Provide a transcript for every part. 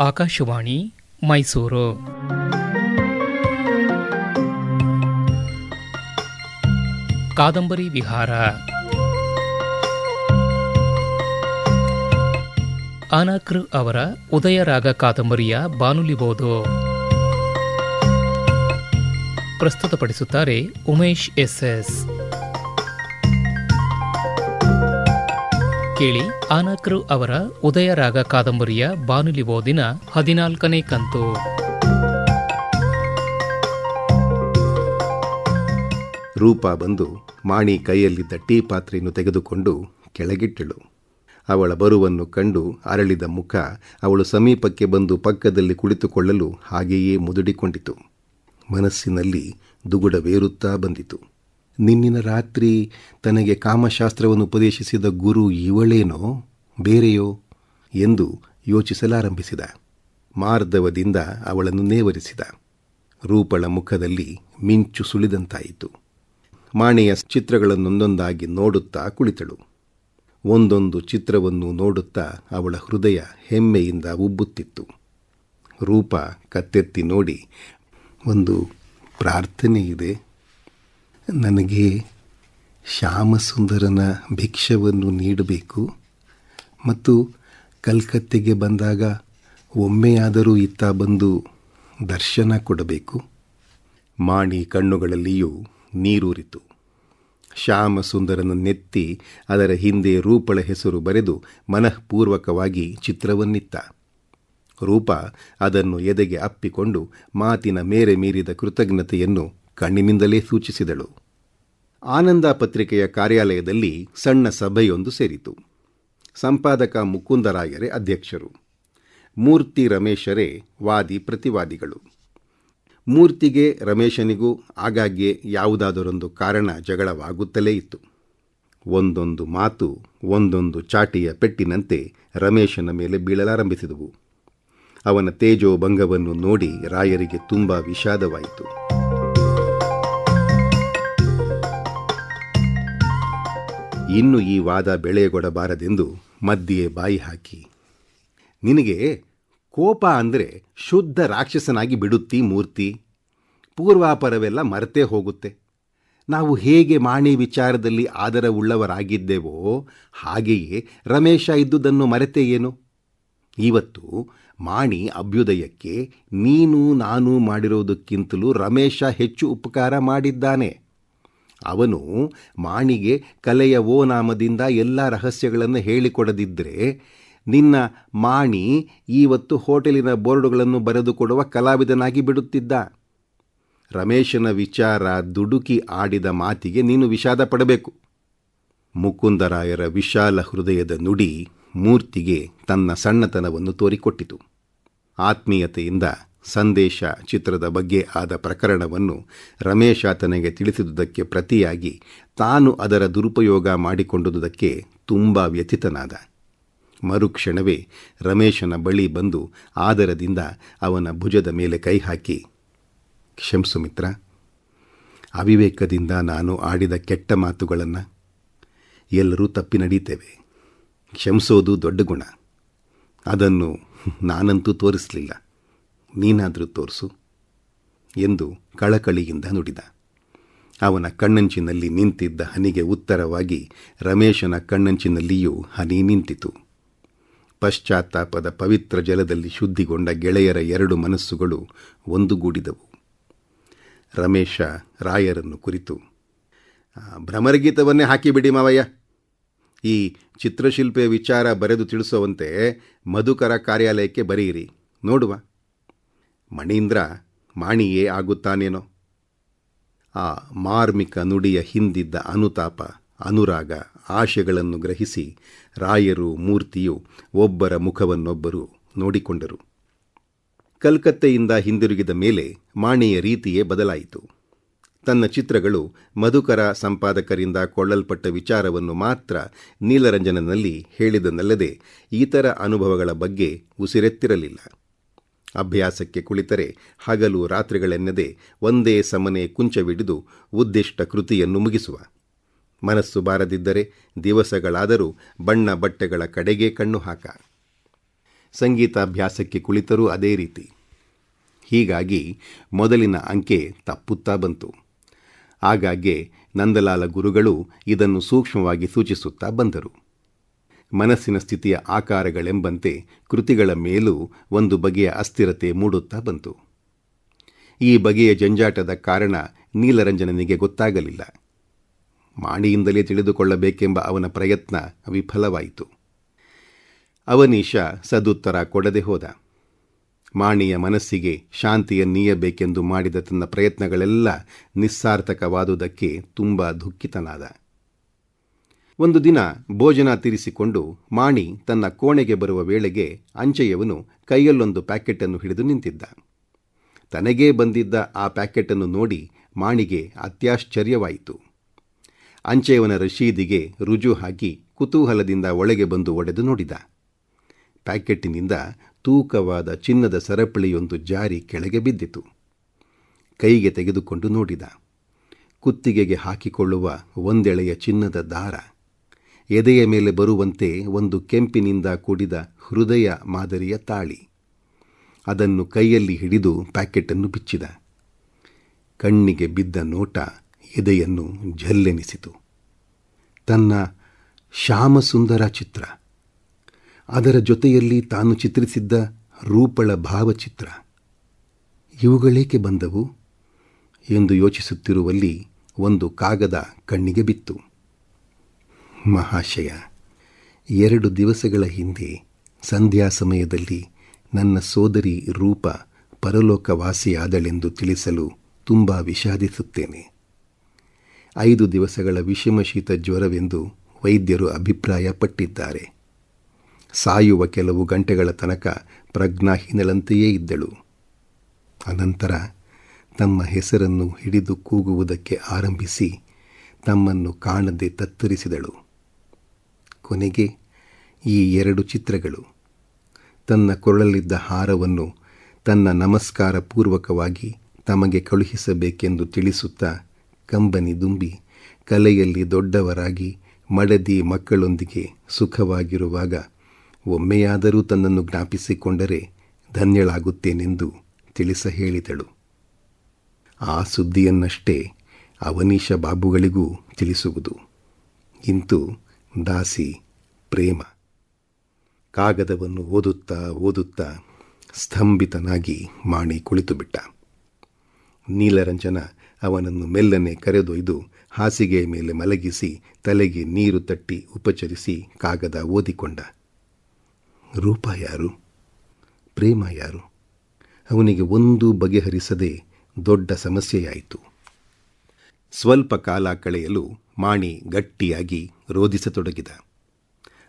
ಆಕಾಶವಾಣಿ ಮೈಸೂರು. ಕಾದಂಬರಿ ವಿಹಾರ. ಅನಕೃ ಅವರ ಉದಯರಾಗ ಕಾದಂಬರಿಯ ಬಾನುಲಿಬೋದು ಪ್ರಸ್ತುತಪಡಿಸುತ್ತಾರೆ ಉಮೇಶ್ ಎಸ್ಎಸ್ ಕೇಳಿ ಆನಕ್ರು ಅವರ ಉದಯರಾಗ ಕಾದಂಬರಿಯ ಬಾನುಲಿ ಓದಿನ ಹದಿನಾಲ್ಕನೇ ಕಂತು. ರೂಪ ಬಂದು ಮಾಣಿ ಕೈಯಲ್ಲಿದ್ದ ಟೀ ಪಾತ್ರೆಯನ್ನು ತೆಗೆದುಕೊಂಡು ಕೆಳಗಿಟ್ಟಳು. ಅವಳ ಬರುವನ್ನು ಕಂಡು ಅರಳಿದ ಮುಖ ಅವಳು ಸಮೀಪಕ್ಕೆ ಬಂದು ಪಕ್ಕದಲ್ಲಿ ಕುಳಿತುಕೊಳ್ಳಲು ಹಾಗೆಯೇ ಮುದುಡಿಕೊಂಡಿತು. ಮನಸ್ಸಿನಲ್ಲಿ ದುಗುಡವೇರುತ್ತಾ ಬಂದಿತು. ನಿನ್ನಿನ ರಾತ್ರಿ ತನಗೆ ಕಾಮಶಾಸ್ತ್ರವನ್ನು ಉಪದೇಶಿಸಿದ ಗುರು ಇವಳೇನೋ ಬೇರೆಯೋ ಎಂದು ಯೋಚಿಸಲಾರಂಭಿಸಿದ. ಮಾರ್ಧವದಿಂದ ಅವಳನ್ನು ನೇವರಿಸಿದ. ರೂಪಳ ಮುಖದಲ್ಲಿ ಮಿಂಚು ಸುಳಿದಂತಾಯಿತು. ಮಾಣೆಯ ಚಿತ್ರಗಳನ್ನೊಂದೊಂದಾಗಿ ನೋಡುತ್ತಾ ಕುಳಿತಳು. ಒಂದೊಂದು ಚಿತ್ರವನ್ನು ನೋಡುತ್ತಾ ಅವಳ ಹೃದಯ ಹೆಮ್ಮೆಯಿಂದ ಉಬ್ಬುತ್ತಿತ್ತು. ರೂಪ ಕತ್ತೆತ್ತಿ ನೋಡಿ, ಒಂದು ಪ್ರಾರ್ಥನೆ ಇದೆ ನನಗೆ ಶ್ಯಾಮಸುಂದರನ ಭಿಕ್ಷವನ್ನು ನೀಡಬೇಕು ಮತ್ತು ಕಲ್ಕತ್ತೆಗೆ ಬಂದಾಗ ಒಮ್ಮೆಯಾದರೂ ಇತ್ತ ಬಂದು ದರ್ಶನ ಕೊಡಬೇಕು. ಮಾಣಿ ಕಣ್ಣುಗಳಲ್ಲಿಯೂ ನೀರೂರಿತು. ಶ್ಯಾಮಸುಂದರನ ನೆತ್ತಿ ಅದರ ಹಿಂದೆ ರೂಪಳ ಹೆಸರು ಬರೆದು ಮನಃಪೂರ್ವಕವಾಗಿ ಚಿತ್ರವನ್ನಿತ್ತ. ರೂಪ ಅದನ್ನು ಎದೆಗೆ ಅಪ್ಪಿಕೊಂಡು ಮಾತಿನ ಮೇರೆ ಮೀರಿದ ಕೃತಜ್ಞತೆಯನ್ನು ಕಣ್ಣಿನಿಂದಲೇ ಸೂಚಿಸಿದಳು. ಆನಂದ ಪತ್ರಿಕೆಯ ಕಾರ್ಯಾಲಯದಲ್ಲಿ ಸಣ್ಣ ಸಭೆಯೊಂದು ಸೇರಿತು. ಸಂಪಾದಕ ಮುಕುಂದರಾಯರೇ ಅಧ್ಯಕ್ಷರು. ಮೂರ್ತಿ ರಮೇಶರೇ ವಾದಿ ಪ್ರತಿವಾದಿಗಳು. ಮೂರ್ತಿಗೆ ರಮೇಶನಿಗೂ ಆಗಾಗ್ಗೆ ಯಾವುದಾದರೊಂದು ಕಾರಣ ಜಗಳವಾಗುತ್ತಲೇ ಇತ್ತು. ಒಂದೊಂದು ಮಾತು, ಒಂದೊಂದು ಚಾಟಿಯ ಪೆಟ್ಟಿನಂತೆ ರಮೇಶನ ಮೇಲೆ ಬೀಳಲಾರಂಭಿಸಿದವು. ಅವನ ತೇಜೋಭಂಗವನ್ನು ನೋಡಿ ರಾಯರಿಗೆ ತುಂಬ ವಿಷಾದವಾಯಿತು. ಇನ್ನು ಈ ವಾದ ಬೆಳೆಗೊಡಬಾರದೆಂದು ಮಧ್ಯೆ ಬಾಯಿ ಹಾಕಿ. ನಿನಗೆ ಕೋಪ ಅಂದರೆ ಶುದ್ಧ ರಾಕ್ಷಸನಾಗಿ ಬಿಡುತ್ತಿ ಮೂರ್ತಿ. ಪೂರ್ವಾಪರವೆಲ್ಲ ಮರೆತೇ ಹೋಗುತ್ತೆ. ನಾವು ಹೇಗೆ ಮಾಣಿ ವಿಚಾರದಲ್ಲಿ ಆದರವುಳ್ಳವರಾಗಿದ್ದೇವೋ ಹಾಗೆಯೇ ರಮೇಶ ಇದ್ದುದನ್ನು ಮರೆತೇ ಏನು? ಇವತ್ತು ಮಾಣಿ ಅಭ್ಯುದಯಕ್ಕೆ ನೀನು ನಾನು ಮಾಡಿರೋದಕ್ಕಿಂತಲೂ ರಮೇಶ ಹೆಚ್ಚು ಉಪಕಾರ ಮಾಡಿದ್ದಾನೆ. ಅವನು ಮಾಣಿಗೆ ಕಲೆಯ ಓ ನಾಮದಿಂದ ಎಲ್ಲ ರಹಸ್ಯಗಳನ್ನು ಹೇಳಿಕೊಡದಿದ್ದರೆ ನಿನ್ನ ಮಾಣಿ ಈವತ್ತು ಹೋಟೆಲಿನ ಬೋರ್ಡುಗಳನ್ನು ಬರೆದುಕೊಡುವ ಕಲಾವಿದನಾಗಿ ಬಿಡುತ್ತಿದ್ದ. ರಮೇಶನ ವಿಚಾರ ದುಡುಕಿ ಆಡಿದ ಮಾತಿಗೆ ನೀನು ವಿಷಾದ ಪಡಬೇಕು. ಮುಕುಂದರಾಯರ ವಿಶಾಲ ಹೃದಯದ ನುಡಿ ಮೂರ್ತಿಗೆ ತನ್ನ ಸಣ್ಣತನವನ್ನು ತೋರಿಕೊಟ್ಟಿತು. ಆತ್ಮೀಯತೆಯಿಂದ ಸಂದೇಶ ಚಿತ್ರದ ಬಗ್ಗೆ ಆದ ಪ್ರಕರಣವನ್ನು ರಮೇಶ ತನಗೆ ತಿಳಿಸಿದುದಕ್ಕೆ ಪ್ರತಿಯಾಗಿ ತಾನು ಅದರ ದುರುಪಯೋಗ ಮಾಡಿಕೊಂಡುದಕ್ಕೆ ತುಂಬ ವ್ಯಥಿತನಾದ. ಮರುಕ್ಷಣವೇ ರಮೇಶನ ಬಳಿ ಬಂದು ಆದರದಿಂದ ಅವನ ಭುಜದ ಮೇಲೆ ಕೈ ಹಾಕಿ, ಕ್ಷಮಿಸು ಮಿತ್ರ, ಅವಿವೇಕದಿಂದ ನಾನು ಆಡಿದ ಕೆಟ್ಟ ಮಾತುಗಳನ್ನು ಎಲ್ಲರೂ ತಪ್ಪಿ ನಡೀತೇವೆ. ಕ್ಷಮಿಸೋದು ದೊಡ್ಡ ಗುಣ. ಅದನ್ನು ನಾನಂತೂ ತೋರಿಸಲಿಲ್ಲ. ನೀನಾದರೂ ತೋರಿಸು ಎಂದು ಕಳಕಳಿಯಿಂದ ನುಡಿದ. ಅವನ ಕಣ್ಣಂಚಿನಲ್ಲಿ ನಿಂತಿದ್ದ ಹನಿಗೆ ಉತ್ತರವಾಗಿ, ರಮೇಶನ ಕಣ್ಣಂಚಿನಲ್ಲಿಯೂ ಹನಿ ನಿಂತಿತು. ಪಶ್ಚಾತ್ತಾಪದ ಪವಿತ್ರ ಜಲದಲ್ಲಿ ಶುದ್ಧಿಗೊಂಡ ಗೆಳೆಯರ ಎರಡು ಮನಸ್ಸುಗಳು ಒಂದುಗೂಡಿದವು. ರಮೇಶ ರಾಯರನ್ನು ಕುರಿತು ಭ್ರಮರಗೀತವನ್ನೇ ಹಾಕಿಬಿಡಿ ಮಾವಯ್ಯ. ಈ ಚಿತ್ರಶಿಲ್ಪೆ ವಿಚಾರ ಬರೆದು ತಿಳಿಸುವಂತೆ ಮಧುಕರ ಕಾರ್ಯಾಲಯಕ್ಕೆ ಬರೆಯಿರಿ. ನೋಡುವ. ಮಣೀಂದ್ರ ಮಾಣಿಯೇ ಆಗುತ್ತಾನೇನೋ? ಆ ಮಾರ್ಮಿಕ ನುಡಿಯ ಹಿಂದಿದ್ದ ಅನುತಾಪ, ಅನುರಾಗ, ಆಶೆಗಳನ್ನು ಗ್ರಹಿಸಿ ರಾಯರು, ಮೂರ್ತಿಯು ಒಬ್ಬರ ಮುಖವನ್ನೊಬ್ಬರು ನೋಡಿಕೊಂಡರು. ಕಲ್ಕತ್ತೆಯಿಂದ ಹಿಂದಿರುಗಿದ ಮೇಲೆ ಮಾಣಿಯ ರೀತಿಯೇ ಬದಲಾಯಿತು. ತನ್ನ ಚಿತ್ರಗಳು ಮಧುಕರ ಸಂಪಾದಕರಿಂದ ಕೊಳ್ಳಲ್ಪಟ್ಟ ವಿಚಾರವನ್ನು ಮಾತ್ರ ನೀಲರಂಜನನಲ್ಲಿ ಹೇಳಿದನಲ್ಲದೆ ಇತರ ಅನುಭವಗಳ ಬಗ್ಗೆ ಉಸಿರೆತ್ತಿರಲಿಲ್ಲ. ಅಭ್ಯಾಸಕ್ಕೆ ಕುಳಿತರೆ ಹಗಲು ರಾತ್ರಿಗಳೆನ್ನದೆ ಒಂದೇ ಸಮನೆ ಕುಂಚವಿಡಿದು ಉದ್ದಿಷ್ಟ ಕೃತಿಯನ್ನು ಮುಗಿಸುವ. ಮನಸ್ಸು ಬಾರದಿದ್ದರೆ ದಿವಸಗಳಾದರೂ ಬಣ್ಣ ಬಟ್ಟೆಗಳ ಕಡೆಗೆ ಕಣ್ಣು ಹಾಕ. ಸಂಗೀತಾಭ್ಯಾಸಕ್ಕೆ ಕುಳಿತರೂ ಅದೇ ರೀತಿ. ಹೀಗಾಗಿ ಮೊದಲಿನ ಅಂಕೆ ತಪ್ಪುತ್ತಾ ಬಂತು. ಆಗಾಗ್ಗೆ ನಂದಲಾಲ ಗುರುಗಳು ಇದನ್ನು ಸೂಕ್ಷ್ಮವಾಗಿ ಸೂಚಿಸುತ್ತಾ ಬಂದರು. ಮನಸ್ಸಿನ ಸ್ಥಿತಿಯ ಆಕಾರಗಳೆಂಬಂತೆ ಕೃತಿಗಳ ಮೇಲೂ ಒಂದು ಬಗೆಯ ಅಸ್ಥಿರತೆ ಮೂಡುತ್ತಾ ಬಂತು. ಈ ಬಗೆಯ ಜಂಜಾಟದ ಕಾರಣ ನೀಲರಂಜನನಿಗೆ ಗೊತ್ತಾಗಲಿಲ್ಲ. ಮಾಣಿಯಿಂದಲೇ ತಿಳಿದುಕೊಳ್ಳಬೇಕೆಂಬ ಅವನ ಪ್ರಯತ್ನ ವಿಫಲವಾಯಿತು. ಅವನೀಶ ಸದುತ್ತರ ಕೊಡದೆ ಹೋದ. ಮಾಣಿಯ ಮನಸ್ಸಿಗೆ ಶಾಂತಿಯನ್ನೀಯಬೇಕೆಂದು ಮಾಡಿದ ತನ್ನ ಪ್ರಯತ್ನಗಳೆಲ್ಲ ನಿಸ್ಸಾರ್ಥಕವಾದುದಕ್ಕೆ ತುಂಬ ದುಃಖಿತನಾದ. ಒಂದು ದಿನ ಭೋಜನ ತೀರಿಸಿಕೊಂಡು ಮಾಣಿ ತನ್ನ ಕೋಣೆಗೆ ಬರುವ ವೇಳೆಗೆ ಅಂಚೆಯವನು ಕೈಯಲ್ಲೊಂದು ಪ್ಯಾಕೆಟನ್ನು ಹಿಡಿದು ನಿಂತಿದ್ದ. ತನಗೇ ಬಂದಿದ್ದ ಆ ಪ್ಯಾಕೆಟನ್ನು ನೋಡಿ ಮಾಣಿಗೆ ಅತ್ಯಾಶ್ಚರ್ಯವಾಯಿತು. ಅಂಚೆಯವನ ರಶೀದಿಗೆ ರುಜು ಹಾಕಿ ಕುತೂಹಲದಿಂದ ಒಳಗೆ ಬಂದು ಒಡೆದು ನೋಡಿದ. ಪ್ಯಾಕೆಟ್ಟಿನಿಂದ ತೂಕವಾದ ಚಿನ್ನದ ಸರಪಳಿಯೊಂದು ಜಾರಿ ಕೆಳಗೆ ಬಿದ್ದಿತು. ಕೈಗೆ ತೆಗೆದುಕೊಂಡು ನೋಡಿದ. ಕುತ್ತಿಗೆಗೆ ಹಾಕಿಕೊಳ್ಳುವ ಒಂದೆಳೆಯ ಚಿನ್ನದ ದಾರ. ಎದೆಯ ಮೇಲೆ ಬರುವಂತೆ ಒಂದು ಕೆಂಪಿನಿಂದ ಕೂಡಿದ ಹೃದಯ ಮಾದರಿಯ ತಾಳಿ. ಅದನ್ನು ಕೈಯಲ್ಲಿ ಹಿಡಿದು ಪ್ಯಾಕೆಟನ್ನು ಬಿಚ್ಚಿದ. ಕಣ್ಣಿಗೆ ಬಿದ್ದ ನೋಟ ಎದೆಯನ್ನು ಝಲ್ಲೆನಿಸಿತು. ತನ್ನ ಶ್ಯಾಮಸುಂದರ ಚಿತ್ರ. ಅದರ ಜೊತೆಯಲ್ಲಿ ತಾನು ಚಿತ್ರಿಸಿದ್ದ ರೂಪಳ ಭಾವಚಿತ್ರ. ಇವುಗಳೇಕೆ ಬಂದವು? ಎಂದು ಯೋಚಿಸುತ್ತಿರುವಲ್ಲಿ ಒಂದು ಕಾಗದ ಕಣ್ಣಿಗೆ ಬಿತ್ತು. ಮಹಾಶಯ, ಎರಡು ದಿವಸಗಳ ಹಿಂದೆ ಸಂಧ್ಯಾ ಸಮಯದಲ್ಲಿ ನನ್ನ ಸೋದರಿ ರೂಪ ಪರಲೋಕವಾಸಿಯಾದಳೆಂದು ತಿಳಿಸಲು ತುಂಬ ವಿಷಾದಿಸುತ್ತೇನೆ. ಐದು ದಿವಸಗಳ ವಿಷಮಶೀತ ಜ್ವರವೆಂದು ವೈದ್ಯರು ಅಭಿಪ್ರಾಯಪಟ್ಟಿದ್ದಾರೆ. ಸಾಯುವ ಕೆಲವು ಗಂಟೆಗಳ ತನಕ ಪ್ರಜ್ಞಾಹೀನಳಂತೆಯೇ ಇದ್ದಳು. ಅನಂತರ ತಮ್ಮ ಹೆಸರನ್ನು ಹಿಡಿದು ಕೂಗುವುದಕ್ಕೆ ಆರಂಭಿಸಿ ತಮ್ಮನ್ನು ಕಾಣದೆ ತತ್ತರಿಸಿದಳು. ಕೊನೆಗೆ ಈ ಎರಡು ಚಿತ್ರಗಳು. ತನ್ನ ಕೊರಳಲ್ಲಿದ್ದ ಹಾರವನ್ನು ತನ್ನ ನಮಸ್ಕಾರ ಪೂರ್ವಕವಾಗಿ ತಮಗೆ ಕಳುಹಿಸಬೇಕೆಂದು ತಿಳಿಸುತ್ತಾ ಕಂಬನಿ ದುಂಬಿ ಕಲೆಯಲ್ಲಿ ದೊಡ್ಡವರಾಗಿ ಮಡದಿ ಮಕ್ಕಳೊಂದಿಗೆ ಸುಖವಾಗಿರುವಾಗ ಒಮ್ಮೆಯಾದರೂ ತನ್ನನ್ನು ಜ್ಞಾಪಿಸಿಕೊಂಡರೆ ಧನ್ಯಳಾಗುತ್ತೇನೆಂದು ತಿಳಿಸ ಹೇಳಿದಳು. ಆ ಸುದ್ದಿಯನ್ನಷ್ಟೇ ಅವನೀಶ ಬಾಬುಗಳಿಗೂ ತಿಳಿಸುವುದು. ಇಂತು ದಾಸಿ, ಪ್ರೇಮ. ಕಾಗದವನ್ನು ಓದುತ್ತಾ ಓದುತ್ತಾ ಸ್ತಂಭಿತನಾಗಿ ಮಾಣಿ ಕುಳಿತುಬಿಟ್ಟ ನೀಲರಂಜನ ಅವನನ್ನು ಮೆಲ್ಲನೆ ಕರೆದೊಯ್ದು ಹಾಸಿಗೆಯ ಮೇಲೆ ಮಲಗಿಸಿ ತಲೆಗೆ ನೀರು ತಟ್ಟಿ ಉಪಚರಿಸಿ ಕಾಗದ ಓದಿಕೊಂಡ. ರೂಪ ಯಾರು? ಪ್ರೇಮ ಯಾರು? ಅವನಿಗೆ ಒಂದು ಬಗೆಹರಿಸದೆ ದೊಡ್ಡ ಸಮಸ್ಯೆಯಾಯಿತು. ಸ್ವಲ್ಪ ಕಾಲ ಕಳೆಯಲು ಮಾಣಿ ಗಟ್ಟಿಯಾಗಿ ರೋಧಿಸತೊಡಗಿದ.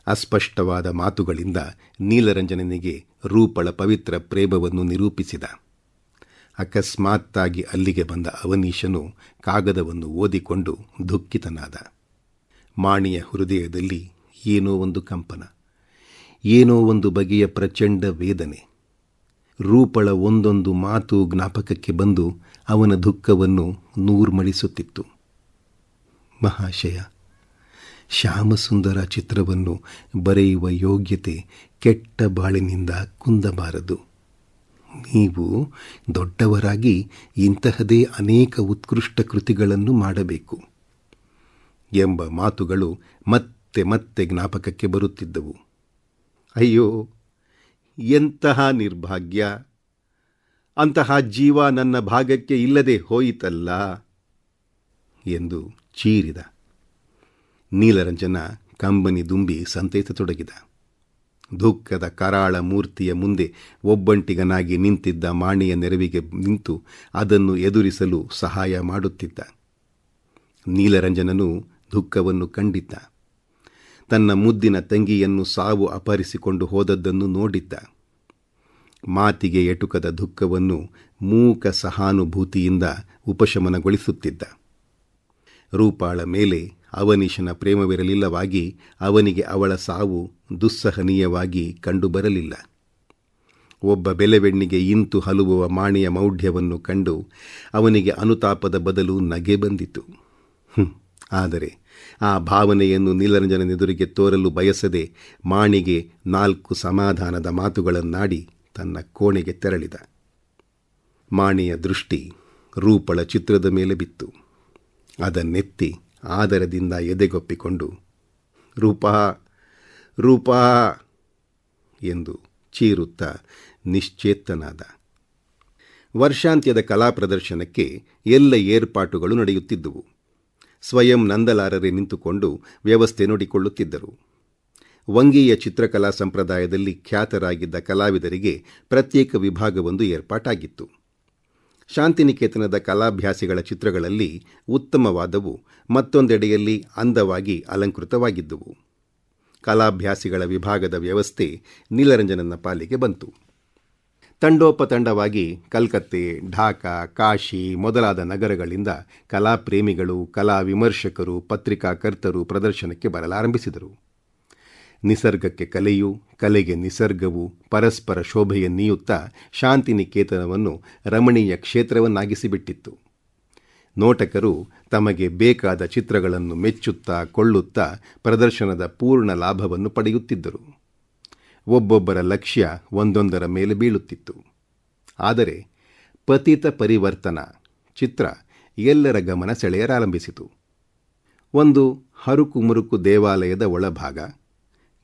ಅಸ್ಪಷ್ಟವಾದ ಮಾತುಗಳಿಂದ ನೀಲರಂಜನನಿಗೆ ರೂಪಳ ಪವಿತ್ರ ಪ್ರೇಮವನ್ನು ನಿರೂಪಿಸಿದ. ಅಕಸ್ಮಾತ್ತಾಗಿ ಅಲ್ಲಿಗೆ ಬಂದ ಅವನೀಶನು ಕಾಗದವನ್ನು ಓದಿಕೊಂಡು ದುಃಖಿತನಾದ. ಮಾಣಿಯ ಹೃದಯದಲ್ಲಿ ಏನೋ ಒಂದು ಕಂಪನ, ಏನೋ ಒಂದು ಬಗೆಯ ಪ್ರಚಂಡ ವೇದನೆ. ರೂಪಳ ಒಂದೊಂದು ಮಾತು ಜ್ಞಾಪಕಕ್ಕೆ ಬಂದು ಅವನ ದುಃಖವನ್ನು ನೂರ್ಮಳಿಸುತ್ತಿತ್ತು. ಮಹಾಶಯ. ಶ್ಯಾಮಸುಂದರ ಚಿತ್ರವನ್ನು ಬರೆಯುವ ಯೋಗ್ಯತೆ ಕೆಟ್ಟ ಬಾಳಿನಿಂದ ಕುಂದಬಾರದು. ನೀವು ದೊಡ್ಡವರಾಗಿ ಇಂತಹದೇ ಅನೇಕ ಉತ್ಕೃಷ್ಟ ಕೃತಿಗಳನ್ನು ಮಾಡಬೇಕು. ಎಂಬ ಮಾತುಗಳು ಮತ್ತೆ ಮತ್ತೆ ಜ್ಞಾಪಕಕ್ಕೆ ಬರುತ್ತಿದ್ದವು. ಅಯ್ಯೋ, ಎಂತಹ ನಿರ್ಭಾಗ್ಯ. ಅಂತಹ ಜೀವ ನನ್ನ ಭಾಗಕ್ಕೆ ಇಲ್ಲದೆ ಹೋಯಿತಲ್ಲ. ಎಂದು ಚೀರಿದ. ನೀಲರಂಜನ ಕಂಬನಿ ದುಂಬಿ ಸಂತೈಸತೊಡಗಿದ ದುಃಖದ ಕರಾಳ ಮೂರ್ತಿಯ ಮುಂದೆ ಒಬ್ಬಂಟಿಗನಾಗಿ ನಿಂತಿದ್ದ ಮಾಣಿಯ ನೆರವಿಗೆ ನಿಂತು ಅದನ್ನು ಎದುರಿಸಲು ಸಹಾಯ ಮಾಡುತ್ತಿದ್ದ. ನೀಲರಂಜನನು ದುಃಖವನ್ನು ಕಂಡಿದ್ದ. ತನ್ನ ಮುದ್ದಿನ ತಂಗಿಯನ್ನು ಸಾವು ಅಪಹರಿಸಿಕೊಂಡು ಹೋದದ್ದನ್ನು ನೋಡಿದ್ದ. ಮಾತಿಗೆ ಎಟುಕದ ದುಃಖವನ್ನು ಮೂಕ ಸಹಾನುಭೂತಿಯಿಂದ ಉಪಶಮನಗೊಳಿಸುತ್ತಿದ್ದ. ರೂಪಾಳ ಮೇಲೆ ಅವನೀಶನ ಪ್ರೇಮವಿರಲಿಲ್ಲವಾಗಿ ಅವನಿಗೆ ಅವಳ ಸಾವು ದುಸ್ಸಹನೀಯವಾಗಿ ಕಂಡುಬರಲಿಲ್ಲ. ಒಬ್ಬ ಬೆಲೆವೆಣ್ಣಿಗೆ ಇಂತು ಹಲುಬುವ ಮಾಣಿಯ ಮೌಢ್ಯವನ್ನು ಕಂಡು ಅವನಿಗೆ ಅನುತಾಪದ ಬದಲು ನಗೆ ಬಂದಿತು. ಆದರೆ ಆ ಭಾವನೆಯನ್ನು ನೀಲರಂಜನನೆದುರಿಗೆ ತೋರಲು ಬಯಸದೆ ಮಾಣಿಗೆ ನಾಲ್ಕು ಸಮಾಧಾನದ ಮಾತುಗಳನ್ನಾಡಿ ತನ್ನ ಕೋಣೆಗೆ ತೆರಳಿದ. ಮಾಣಿಯ ದೃಷ್ಟಿ ರೂಪಳ ಚಿತ್ರದ ಮೇಲೆ ಬಿತ್ತು. ಅದನ್ನೆತ್ತಿ ಆದರದಿಂದ ಎದೆಗೊಪ್ಪಿಕೊಂಡು, ರೂಪಾ ರೂಪಾ ಎಂದು ಚೀರುತ್ತಾ ನಿಶ್ಚೇತನಾದ. ವರ್ಷಾಂತ್ಯದ ಕಲಾ ಪ್ರದರ್ಶನಕ್ಕೆ ಎಲ್ಲ ಏರ್ಪಾಟುಗಳು ನಡೆಯುತ್ತಿದ್ದುವು. ಸ್ವಯಂ ನಂದಲಾರರೆ ನಿಂತುಕೊಂಡು ವ್ಯವಸ್ಥೆ ನೋಡಿಕೊಳ್ಳುತ್ತಿದ್ದರು. ವಂಗೀಯ ಚಿತ್ರಕಲಾ ಸಂಪ್ರದಾಯದಲ್ಲಿ ಖ್ಯಾತರಾಗಿದ್ದ ಕಲಾವಿದರಿಗೆ ಪ್ರತ್ಯೇಕ ವಿಭಾಗವೊಂದು ಏರ್ಪಾಟಾಗಿತ್ತು. ಶಾಂತಿನಿಕೇತನದ ಕಲಾಭ್ಯಾಸಿಗಳ ಚಿತ್ರಗಳಲ್ಲಿ ಉತ್ತಮವಾದವು, ಮತ್ತೊಂದೆಡೆಯಲ್ಲಿ ಅಂದವಾಗಿ ಅಲಂಕೃತವಾಗಿದ್ದುವು. ಕಲಾಭ್ಯಾಸಿಗಳ ವಿಭಾಗದ ವ್ಯವಸ್ಥೆ ನೀಲರಂಜನನ ಪಾಲಿಗೆ ಬಂತು. ತಂಡೋಪತಂಡವಾಗಿ ಕಲ್ಕತ್ತೆ, ಢಾಕಾ, ಕಾಶಿ ಮೊದಲಾದ ನಗರಗಳಿಂದ ಕಲಾಪ್ರೇಮಿಗಳು ಕಲಾ ವಿಮರ್ಶಕರು ಪತ್ರಿಕಾಕರ್ತರು ಪ್ರದರ್ಶನಕ್ಕೆ ಬರಲಾರಂಭಿಸಿದರು. ನಿಸರ್ಗಕ್ಕೆ ಕಲೆಯು, ಕಲೆಗೆ ನಿಸರ್ಗವು, ಪರಸ್ಪರ ಶೋಭೆಯನ್ನೀಯುತ್ತಾ ಶಾಂತಿನಿಕೇತನವನ್ನು ರಮಣೀಯ ಕ್ಷೇತ್ರವನ್ನಾಗಿಸಿಬಿಟ್ಟಿತ್ತು. ನೋಟಕರು ತಮಗೆ ಬೇಕಾದ ಚಿತ್ರಗಳನ್ನು ಮೆಚ್ಚುತ್ತಾ ಕೊಳ್ಳುತ್ತಾ ಪ್ರದರ್ಶನದ ಪೂರ್ಣ ಲಾಭವನ್ನು ಪಡೆಯುತ್ತಿದ್ದರು. ಒಬ್ಬೊಬ್ಬರ ಲಕ್ಷ್ಯ ಒಂದೊಂದರ ಮೇಲೆ ಬೀಳುತ್ತಿತ್ತು. ಆದರೆ ಪತಿತ ಪರಿವರ್ತನ, ಚಿತ್ರ ಎಲ್ಲರ ಗಮನ ಸೆಳೆಯಲಾರಂಭಿಸಿತು ಒಂದು ಹರುಕುಮುರುಕು ದೇವಾಲಯದ ಒಳಭಾಗ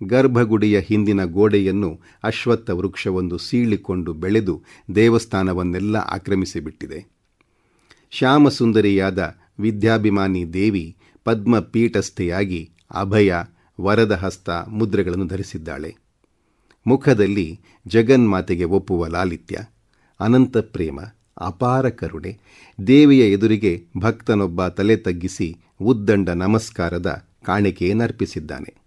ಗರ್ಭಗುಡಿಯ ಹಿಂದಿನ ಗೋಡೆಯನ್ನು ಅಶ್ವತ್ಥ ವೃಕ್ಷವೊಂದು ಸೀಳಿಕೊಂಡು ಬೆಳೆದು ದೇವಸ್ಥಾನವನ್ನೆಲ್ಲ ಆಕ್ರಮಿಸಿಬಿಟ್ಟಿದೆ. ಶ್ಯಾಮಸುಂದರಿಯಾದ ವಿದ್ಯಾಭಿಮಾನಿ ದೇವಿ ಪದ್ಮಪೀಠಸ್ಥೆಯಾಗಿ ಅಭಯ, ವರದ ಹಸ್ತ ಮುದ್ರೆಗಳನ್ನು ಧರಿಸಿದ್ದಾಳೆ. ಮುಖದಲ್ಲಿ ಜಗನ್ಮಾತೆಗೆ ಒಪ್ಪುವ ಲಾಲಿತ್ಯ, ಅನಂತ ಪ್ರೇಮ, ಅಪಾರ ಕರುಣೆ, ದೇವಿಯ ಎದುರಿಗೆ ಭಕ್ತನೊಬ್ಬ ತಲೆ ತಗ್ಗಿಸಿ ಉದ್ದಂಡ ನಮಸ್ಕಾರದ ಕಾಣಿಕೆಯನ್ನರ್ಪಿಸಿದ್ದಾನೆ.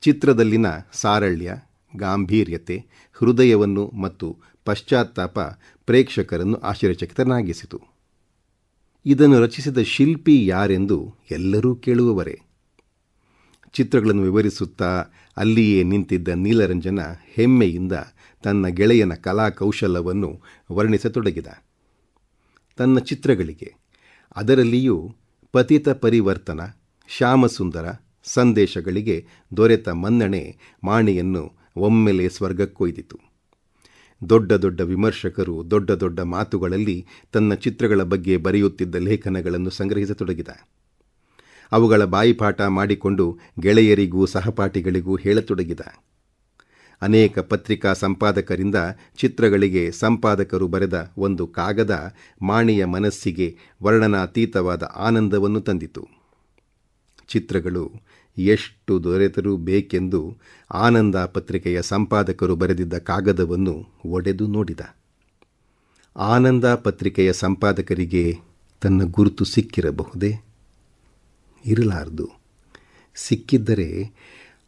ಚಿತ್ರದಲ್ಲಿನ ಸಾರಳ್ಯ, ಗಾಂಭೀರ್ಯತೆ, ಹೃದಯವನ್ನು ಮತ್ತು ಪಶ್ಚಾತ್ತಾಪ ಪ್ರೇಕ್ಷಕರನ್ನು ಆಶ್ಚರ್ಯಚಕಿತನಾಗಿಸಿತು. ಇದನ್ನು ರಚಿಸಿದ ಶಿಲ್ಪಿ ಯಾರೆಂದು ಎಲ್ಲರೂ ಕೇಳುವವರೇ. ಚಿತ್ರಗಳನ್ನು ವಿವರಿಸುತ್ತಾ ಅಲ್ಲಿಯೇ ನಿಂತಿದ್ದ ನೀಲರಂಜನ ಹೆಮ್ಮೆಯಿಂದ ತನ್ನ ಗೆಳೆಯನ ಕಲಾಕೌಶಲವನ್ನು ವರ್ಣಿಸತೊಡಗಿದ. ತನ್ನ ಚಿತ್ರಗಳಿಗೆ ಅದರಲ್ಲಿಯೂ ಪತಿತ ಪರಿವರ್ತನ, ಶ್ಯಾಮಸುಂದರ ಸಂದೇಶಗಳಿಗೆ ದೊರೆತ ಮನ್ನಣೆ ಮಾಣಿಯನ್ನು ಒಮ್ಮೆಲೆ ಸ್ವರ್ಗಕ್ಕೊಯ್ದಿತು ದೊಡ್ಡ ದೊಡ್ಡ ವಿಮರ್ಶಕರು ದೊಡ್ಡ ದೊಡ್ಡ ಮಾತುಗಳಲ್ಲಿ ತನ್ನ ಚಿತ್ರಗಳ ಬಗ್ಗೆ ಬರೆಯುತ್ತಿದ್ದ ಲೇಖನಗಳನ್ನು ಸಂಗ್ರಹಿಸತೊಡಗಿದ. ಅವುಗಳ ಬಾಯಿಪಾಠ ಮಾಡಿಕೊಂಡು ಗೆಳೆಯರಿಗೂ ಸಹಪಾಠಿಗಳಿಗೂ ಹೇಳತೊಡಗಿದ. ಅನೇಕ ಪತ್ರಿಕಾ ಸಂಪಾದಕರಿಂದ ಚಿತ್ರಗಳಿಗೆ ಸಂಪಾದಕರು ಬರೆದ ಒಂದು ಕಾಗದ ಮಾಣಿಯ ಮನಸ್ಸಿಗೆ ವರ್ಣನಾತೀತವಾದ ಆನಂದವನ್ನು ತಂದಿತು. ಚಿತ್ರಗಳು ಎಷ್ಟು ದೊರೆತರೂ ಬೇಕೆಂದು ಆನಂದ ಪತ್ರಿಕೆಯ ಸಂಪಾದಕರು ಬರೆದಿದ್ದ ಕಾಗದವನ್ನು ಒಡೆದು ನೋಡಿದ. ಆನಂದ ಪತ್ರಿಕೆಯ ಸಂಪಾದಕರಿಗೆ ತನ್ನ ಗುರುತು ಸಿಕ್ಕಿರಬಹುದೇ? ಇರಲಾರದು. ಸಿಕ್ಕಿದ್ದರೆ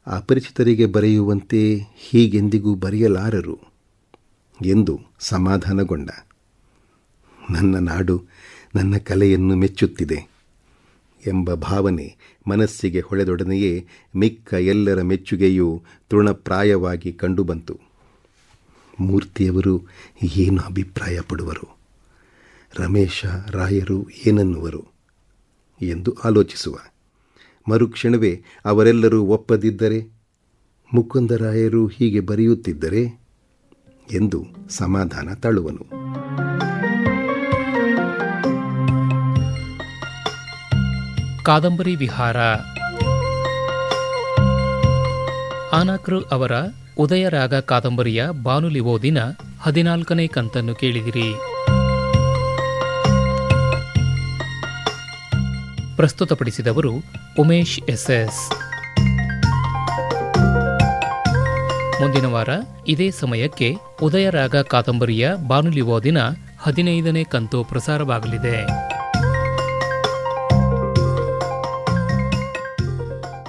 ಅಪರಿಚಿತರಿಗೆ ಬರೆಯುವಂತೆ ಹೀಗೆಂದಿಗೂ ಬರೆಯಲಾರರು ಎಂದು ಸಮಾಧಾನಗೊಂಡ. ನನ್ನ ನಾಡು ನನ್ನ ಕಲೆಯನ್ನು ಮೆಚ್ಚುತ್ತಿದೆ. ಎಂಬ ಭಾವನೆ ಮನಸ್ಸಿಗೆ ಹೊಳೆದೊಡನೆಯೇ ಮಿಕ್ಕ ಎಲ್ಲರ ಮೆಚ್ಚುಗೆಯೂ ತೃಣಪ್ರಾಯವಾಗಿ ಕಂಡುಬಂತು. ಮೂರ್ತಿಯವರು ಏನು ಅಭಿಪ್ರಾಯ ಪಡುವರು ರಮೇಶ, ರಾಯರು ಏನನ್ನುವರು ಎಂದು ಆಲೋಚಿಸುವ. ಮರುಕ್ಷಣವೇ ಅವರೆಲ್ಲರೂ ಒಪ್ಪದಿದ್ದರೆ ಮುಕುಂದರಾಯರು ಹೀಗೆ ಬರೆಯುತ್ತಿದ್ದರೆ ಎಂದು ಸಮಾಧಾನ ತಳುವನು. ಕಾದಂಬರಿ ವಿಹಾರ. ಆನಾಕ್ರು ಅವರ ಉದಯರಾಗ ಕಾದಂಬರಿಯ ಬಾನುಲಿ ಓದಿನ ಹದಿನಾಲ್ಕನೇ ಕಂತನ್ನು ಕೇಳಿದಿರಿ. ಪ್ರಸ್ತುತಪಡಿಸಿದವರು ಉಮೇಶ್ ಎಸ್ಎಸ್ ಮುಂದಿನ ವಾರ ಇದೇ ಸಮಯಕ್ಕೆ ಉದಯರಾಗ ಕಾದಂಬರಿಯ ಬಾನುಲಿ ಓದಿನ ಹದಿನೈದನೇ ಕಂತು ಪ್ರಸಾರವಾಗಲಿದೆ.